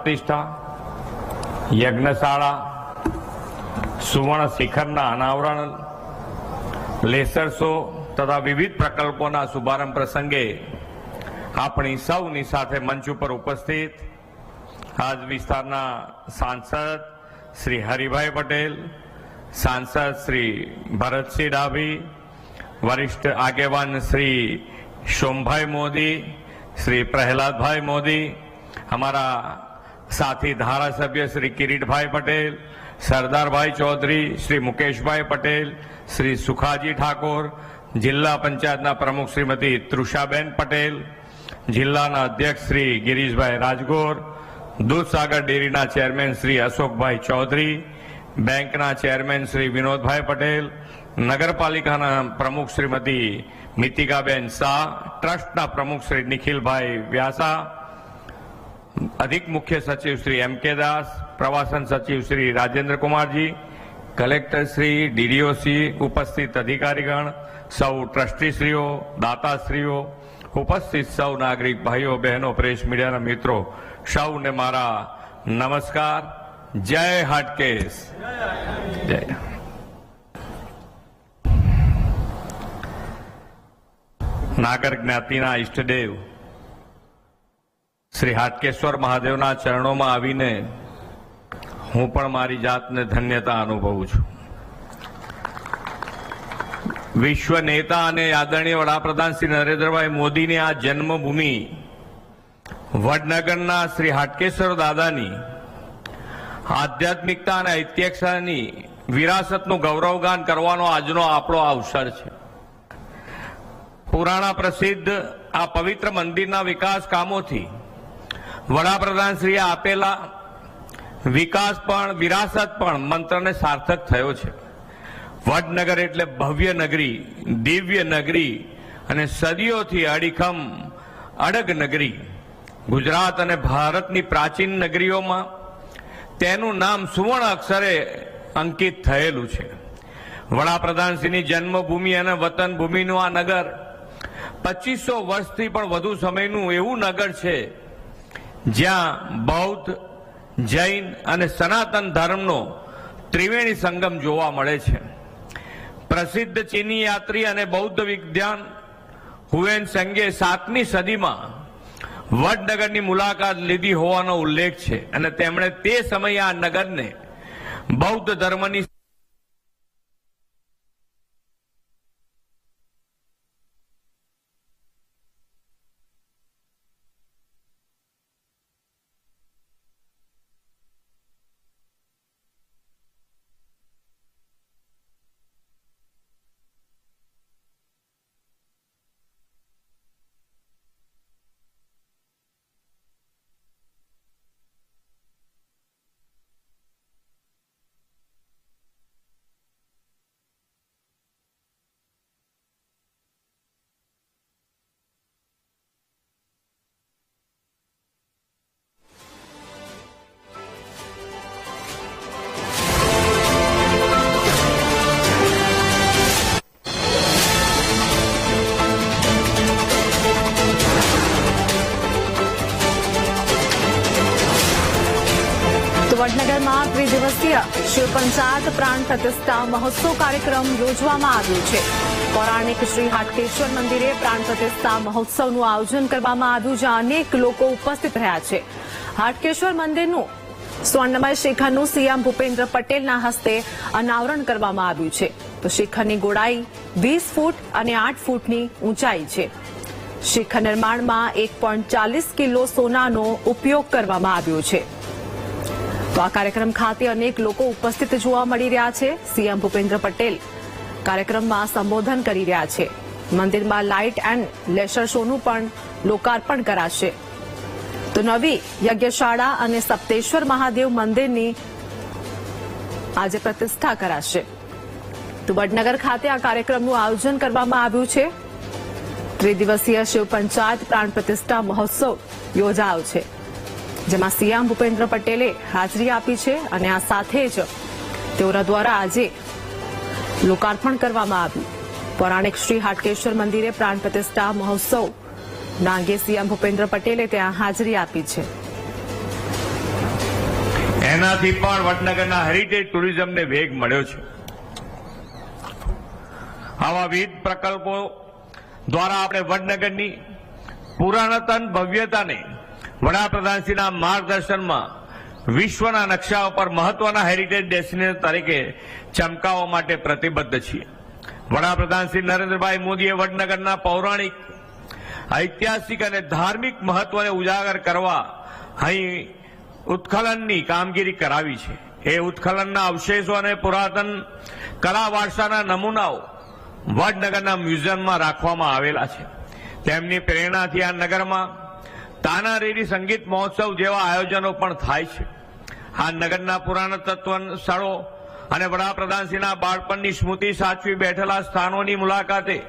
પ્રતિષ્ઠા, યજ્ઞશાળા, સુવર્ણ શિખરના અનાવરણ, લેસર શો તથા વિવિધ પ્રકલ્પોના શુભારંભ પ્રસંગે આપણી સૌની સાથે મંચ ઉપર ઉપસ્થિત આજ વિસ્તારના સાંસદ શ્રી હરિભાઈ પટેલ, સાંસદ શ્રી ભરતસિંહ ડાભી, વરિષ્ઠ આગેવાન શ્રી સોમભાઈ મોદી, શ્રી પ્રહલાદભાઈ મોદી, અમારા સાથી ધારાસભ્ય શ્રી કિરીટભાઈ પટેલ સરદારભાઈ ચૌધરી શ્રી મુકેશભાઈ પટેલ શ્રી સુખાજી ઠાકોર જિલ્લા પંચાયતના પ્રમુખ શ્રીમતી તૃષાબેન પટેલ જિલ્લાના અધ્યક્ષ શ્રી ગિરીશભાઈ રાજગોર દૂધસાગર ડેરીના ચેરમેન શ્રી અશોકભાઈ ચૌધરી બેંકના ચેરમેન શ્રી વિનોદભાઈ પટેલ નગરપાલિકાના પ્રમુખ શ્રીમતી મિતિકાબેન શાહ ટ્રસ્ટના પ્રમુખ શ્રી નિખિલભાઈ વ્યાસા અધિક મુખ્ય સચિવ શ્રી એમ કે દાસ પ્રવાસન સચિવ શ્રી રાજેન્દ્ર કુમારજી કલેક્ટર શ્રી ડીડીઓસી ઉપસ્થિત અધિકારીગણ સૌ ટ્રસ્ટીશ્રીઓ દાતાશ્રીઓ ઉપસ્થિત સૌ નાગરિક ભાઈઓ બહેનો પ્રેસ મીડિયાના મિત્રો સૌને મારા નમસ્કાર જય હાટકેશ જય નાગર જ્ઞાતિના ઈષ્ટદેવ શ્રી હાટકેશ્વર મહાદેવના ચરણોમાં આવીને હું પણ મારી જાતને ધન્યતા અનુભવું છું. વિશ્વ નેતા અને આદરણીય વડાપ્રધાન શ્રી નરેન્દ્રભાઈ મોદીની આ જન્મભૂમિ વડનગરના શ્રી હાટકેશ્વર દાદાની આધ્યાત્મિકતા અને ઐતિહાસિકતાની વિરાસતનું ગૌરવગાન કરવાનો આજનો આપણો અવસર છે. પુરાણા પ્રસિદ્ધ આ પવિત્ર મંદિરના વિકાસ કામોથી વડાપ્રધાન શ્રીએ આપેલા વિકાસ પણ, વિરાસત પણ મંત્રને સાર્થક થયો છે. વડનગર એટલે ભવ્ય નગરી, દિવ્ય નગરી અને સદીઓથી અડીખમ અડગ નગરી. ગુજરાત અને ભારતની પ્રાચીન નગરીઓમાં તેનું નામ સુવર્ણ અક્ષરે અંકિત થયેલું છે. વડાપ્રધાનશ્રીની જન્મભૂમિ અને વતન ભૂમિનું આ નગર પચીસો વર્ષથી પણ વધુ સમયનું એવું નગર છે જ્યાં બૌદ્ધ, જૈન અને સનાતન ધર્મનો ત્રિવેણી સંગમ જોવા મળે છે. પ્રસિદ્ધ ચીની યાત્રી અને બૌદ્ધ વિદ્વાન હુએન સંગે સાતમી સદીમાં વડનગરની મુલાકાત લીધી હોવાનો ઉલ્લેખ છે અને તેમણે તે સમયે આ નગરને બૌદ્ધ ધર્મની ત્રિદિવસીય શિવ પંચાયત પ્રાણ પ્રતિષ્ઠા મહોત્સવ કાર્યક્રમ યોજવામાં આવ્યો છે. પૌરાણિક શ્રી હાટકેશ્વર મંદિરે પ્રાણ પ્રતિષ્ઠા મહોત્સવનું આયોજન કરવામાં આવ્યું જ્યાં અનેક લોકો ઉપસ્થિત રહ્યા છે. હાટકેશ્વર મંદિરનું સ્વર્ણમય શિખરનું સીએમ ભૂપેન્દ્ર પટેલના હસ્તે અનાવરણ કરવામાં આવ્યું છે. તો શિખરની ગોળાઈ વીસ ફૂટ અને આઠ ફૂટની ઊંચાઈ છે. શિખર નિર્માણમાં એક પોઈન્ટ ચાલીસ કિલો સોનાનો ઉપયોગ કરવામાં આવ્યો છે. આ કાર્યક્રમ ખાતે અનેક લોકો ઉપસ્થિત જોવા મળી રહ્યા છે. સીએમ ભૂપેન્દ્ર પટેલ કાર્યક્રમમાં સંબોધન કરી રહ્યા છે. મંદિરમાં લાઇટ એન્ડ લેસર શોનું પણ લોકાર્પણ કરાશે. તો નવી યજ્ઞશાળા અને સપ્તેશ્વર મહાદેવ મંદિરની આજે પ્રતિષ્ઠા કરાશે. તો વડનગર ખાતે આ કાર્યક્રમનું આયોજન કરવામાં આવ્યું છે. ત્રિદિવસીય શિવ પંચાયત પ્રાણ પ્રતિષ્ઠા મહોત્સવ યોજાયો છે. જેમાં સીએમ ભૂપેન્દ્ર પટેલે હાજરી આપી છે અને આ સાથે જ તેઓના દ્વારા આજે લોકાર્પણ કરવામાં આવ્યું. પૌરાણિક શ્રી હાટકેશ્વર મંદિરે પ્રાણ પ્રતિષ્ઠા મહોત્સવ ના સીએમ ભૂપેન્દ્ર પટેલે ત્યાં હાજરી આપી છે. એનાથી પણ વડનગરના હેરિટેજ ટુરિઝમને વેગ મળ્યો છે. આવા વિવિધ પ્રકલ્પો દ્વારા આપણે વડનગરની પુરાણતન ભવ્યતાને વડાપ્રધાનશ્રીના માર્ગદર્શનમાં વિશ્વના નકશા ઉપર મહત્વના હેરિટેજ ડેસ્ટિનેશન તરીકે ચમકાવવા માટે પ્રતિબદ્ધ છીએ. વડાપ્રધાન શ્રી નરેન્દ્રભાઈ મોદીએ વડનગરના પૌરાણિક, ઐતિહાસિક અને ધાર્મિક મહત્વને ઉજાગર કરવા અહીં ઉત્ખલનની કામગીરી કરાવી છે. એ ઉત્ખલનના અવશેષો અને પુરાતન કલા વારસાના નમૂનાઓ વડનગરના મ્યુઝિયમમાં રાખવામાં આવેલા છે. તેમની પ્રેરણાથી આ નગરમાં તાનારીરી સંગીત મહોત્સવ જેવા આયોજનો પણ થાય છે. આ નગરના પુરાણ તત્વ સ્થળો અને વડાપ્રધાનશ્રીના બાળપણની સ્મૃતિ સાચવી બેઠેલા સ્થાનોની મુલાકાતે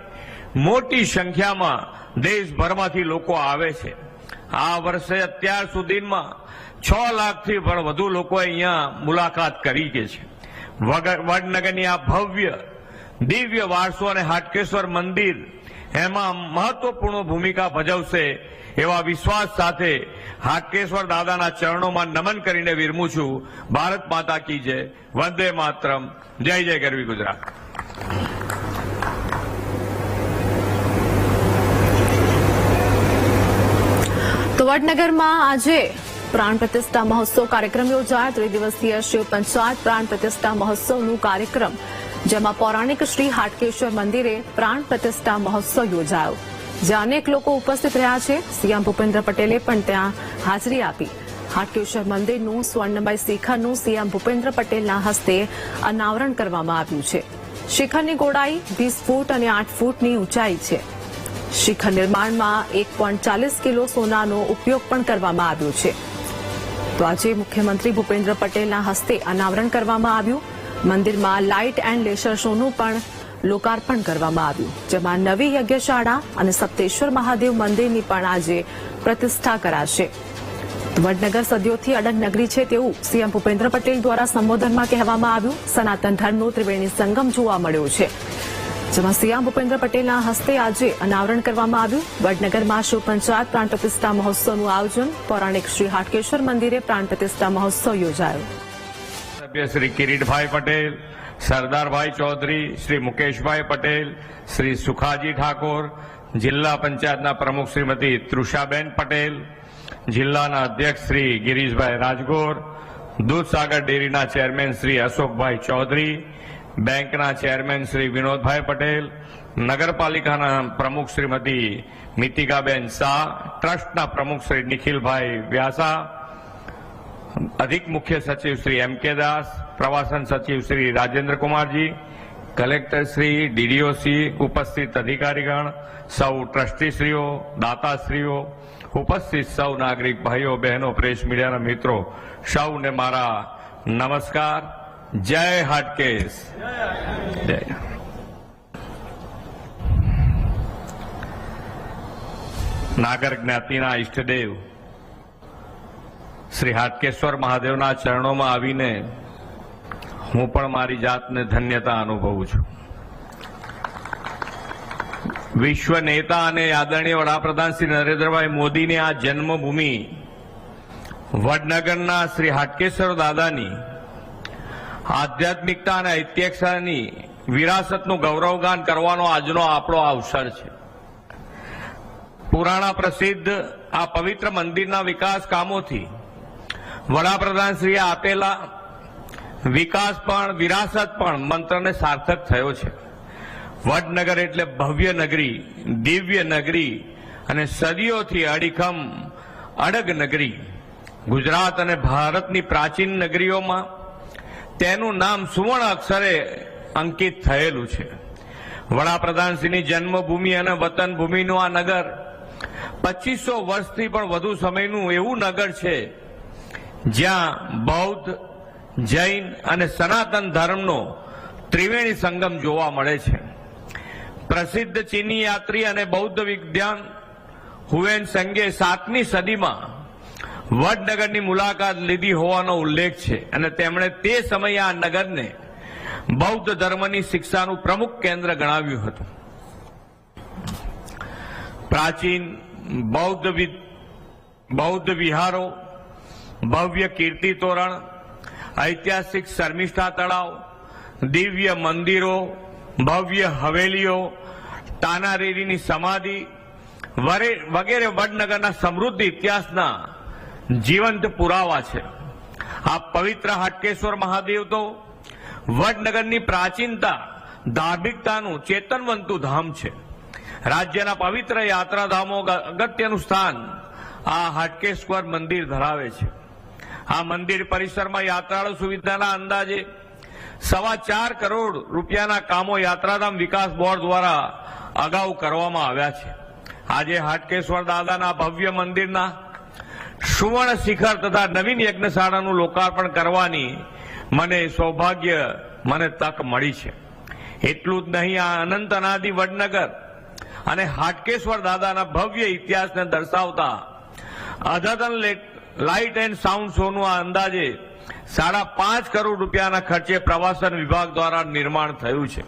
મોટી સંખ્યામાં દેશભરમાંથી લોકો આવે છે. આ વર્ષે અત્યાર સુધીમાં છ લાખથી પણ વધુ લોકો અહીંયા મુલાકાત કરી છે. વડનગરની આ ભવ્ય દિવ્ય વારસો અને હાટકેશ્વર મંદિર એમાં મહત્વપૂર્ણ ભૂમિકા ભજવશે એવા વિશ્વાસ સાથે હાટકેશ્વર દાદાના ચરણોમાં નમન કરીને વિરમું છું. ભારત માતા કી જય. વંદે માતરમ. જય જય ગરવી ગુજરાત. તો વડનગરમાં આજે પ્રાણ પ્રતિષ્ઠા મહોત્સવ કાર્યક્રમ યોજાયો. ત્રિદિવસીય શિવ પંચાયત પ્રાણ પ્રતિષ્ઠા મહોત્સવનું કાર્યક્રમ જેમાં પૌરાણિક શ્રી હાટકેશ્વર મંદિરે પ્રાણ પ્રતિષ્ઠા મહોત્સવ યોજાયો. જ્યાં અનેક લોકો ઉપસ્થિત રહ્યા છે. સીએમ ભૂપેન્દ્ર પટેલે પણ ત્યાં હાજરી આપી. હાટકેશ્વર મંદિરનું સ્વર્ણમય શિખરનું સીએમ ભૂપેન્દ્ર પટેલના હસ્તે અનાવરણ કરવામાં આવ્યું છે. શિખરની ગોળાઈ વીસ ફૂટ અને આઠ ફૂટની ઊંચાઈ છે. શિખર નિર્માણમાં એક ચાલીસ કિલો સોનાનો ઉપયોગ પણ કરવામાં આવ્યો છે. તો આજે મુખ્યમંત્રી ભૂપેન્દ્ર પટેલના હસ્તે અનાવરણ કરવામાં આવ્યું. મંદિરમાં લાઇટ એન્ડ લેસર શોનું પણ લોકાર્પણ કરવામાં આવ્યું. જેમાં નવી યજ્ઞશાળા અને સપ્તેશ્વર મહાદેવ મંદિરની પણ આજે પ્રતિષ્ઠા કરાશે. વડનગર સદીઓથી અડગ નગરી છે તેવું સીએમ ભૂપેન્દ્ર પટેલ દ્વારા સંબોધનમાં કહેવામાં આવ્યું. સનાતન ધર્મનો ત્રિવેણી સંગમ જોવા મળ્યો છે. જેમાં સીએમ ભૂપેન્દ્ર પટેલના હસ્તે આજે અનાવરણ કરવામાં આવ્યું. વડનગરમાં શિવ પંચાયત પ્રાણ પ્રતિષ્ઠા મહોત્સવનું આયોજન. પૌરાણિક શ્રી હાટકેશ્વર મંદિરે પ્રાણ પ્રતિષ્ઠા મહોત્સવ યોજાયો. સભ્ય શ્રી કિરીટભાઈ પટેલ સરદારભાઈ ચૌધરી શ્રી મુકેશભાઈ પટેલ શ્રી સુખાજી ઠાકોર જિલ્લા પંચાયતના પ્રમુખ શ્રીમતી તૃષાબેન પટેલ જિલ્લાના અધ્યક્ષ શ્રી ગિરીશભાઈ રાજગોર દૂધસાગર ડેરીના ચેરમેન શ્રી અશોકભાઈ ચૌધરી બેંકના ચેરમેન શ્રી વિનોદભાઈ પટેલ નગરપાલિકાના પ્રમુખ શ્રીમતી મિતિકાબેન શાહ ટ્રસ્ટના પ્રમુખ શ્રી નિખિલભાઈ વ્યાસા અધિક મુખ્ય સચિવ શ્રી એમ કે દાસ પ્રવાસન સચિવ શ્રી રાજેન્દ્ર કુમારજી કલેક્ટર શ્રી ડીડીઓસી ઉપસ્થિત અધિકારીગણ સૌ ટ્રસ્ટીશ્રીઓ દાતાશ્રીઓ ઉપસ્થિત સૌ નાગરિક ભાઈઓ બહેનો પ્રેસ મીડિયાના મિત્રો સૌને મારા નમસ્કાર જય હાટકેશ જય નાગર જ્ઞાતિના ઈષ્ટદેવ શ્રી હાટકેશ્વર મહાદેવના ચરણોમાં આવીને હું પણ મારી જાતને ધન્યતા અનુભવું છું. વિશ્વ નેતા અને આદરણીય વડાપ્રધાન શ્રી નરેન્દ્રભાઈ મોદીની આ જન્મભૂમિ વડનગરના શ્રી હાટકેશ્વર દાદાની આધ્યાત્મિકતા અને ઐતિહાસિકતાની વિરાસતનું ગૌરવગાન કરવાનો આજનો આપણો અવસર છે. પુરાણા પ્રસિદ્ધ આ પવિત્ર મંદિરના વિકાસ કામોથી વડાપ્રધાનશ્રીએ આપેલા વિકાસ પણ, વિરાસત પણ મંત્રને સાર્થક થયો છે. વડનગર એટલે ભવ્ય નગરી, દિવ્ય નગરી અને સદીઓથી અડીખમ અડગ નગરી. ગુજરાત અને ભારતની પ્રાચીન નગરીઓમાં તેનું નામ સુવર્ણ અક્ષરે અંકિત થયેલું છે. વડાપ્રધાનશ્રીની જન્મભૂમિ અને વતન ભૂમિનું આ નગર પચીસો વર્ષથી પણ વધુ સમયનું એવું નગર છે જ્યાં બૌદ્ધ, જૈન અને સનાતન ધર્મનો ત્રિવેણી સંગમ જોવા મળે છે. પ્રસિદ્ધ ચીની યાત્રી અને બૌદ્ધ વિદ્વાન હુએન સંગે સાતમી સદીમાં વડનગરની મુલાકાત લીધી હોવાનો ઉલ્લેખ છે અને તેમણે તે સમયે આ નગરને બૌદ્ધ ધર્મની શિક્ષાનું પ્રમુખ કેન્દ્ર ગણાવ્યું હતું. પ્રાચીન બૌદ્ધ બૌદ્ધ વિહારો ભવ્ય કીર્તિ તોરણ, ઐતિહાસિક શર્મિષ્ઠા તળાવ, દિવ્ય મંદિરો, ભવ્ય હવેલીઓ તાનારીરીની સમાધિ વગેરે વડનગરના સમૃદ્ધ ઇતિહાસના જીવંત પુરાવા છે. આ પવિત્ર હાટકેશ્વર મહાદેવ તો વડનગરની પ્રાચીનતા, ધાર્મિકતાનું ચેતનવંતું ધામ છે. રાજ્યના પવિત્ર યાત્રાધામો અગત્યનું સ્થાન આ હાટકેશ્વર મંદિર ધરાવે છે. આ મંદિર પરિસરમાં યાત્રાળુ સુવિધાના અંદાજે સવા ચાર કરોડ રૂપિયાના કામો યાત્રાધામ વિકાસ બોર્ડ દ્વારા અગાઉ કરવામાં આવ્યા છે. આજે હાટકેશ્વર દાદાના ભવ્ય મંદિરના સુવર્ણ શિખર તથા નવીન યજ્ઞશાળાનું લોકાર્પણ કરવાની મને સૌભાગ્ય, મને તક મળી છે. એટલું જ નહીં, આ અનંત અનાદિ વડનગર અને હાટકેશ્વર દાદાના ભવ્ય ઇતિહાસને દર્શાવતા લે- લાઇટ એન્ડ સાઉન્ડ શોનું આ અંદાજે સાડા પાંચ કરોડ રૂપિયાના ખર્ચે પ્રવાસન વિભાગ દ્વારા નિર્માણ થયું છે.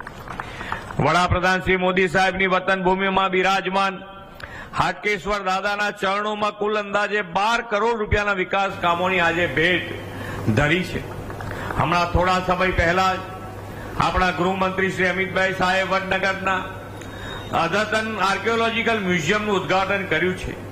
વડાપ્રધાન શ્રી મોદી સાહેબની વતન ભૂમિમાં બિરાજમાન હાટકેશ્વર દાદાના ચરણોમાં કુલ અંદાજે બાર કરોડ રૂપિયાના વિકાસ કામોની આજે ભેટ ધરી છે. હમણાં થોડા સમય પહેલા જ આપણા ગૃહમંત્રી શ્રી અમિતભાઈ શાહે વડનગરના અદ્યતન આર્કિયોલોજીકલ મ્યુઝિયમનું ઉદ્ઘાટન કર્યું છે.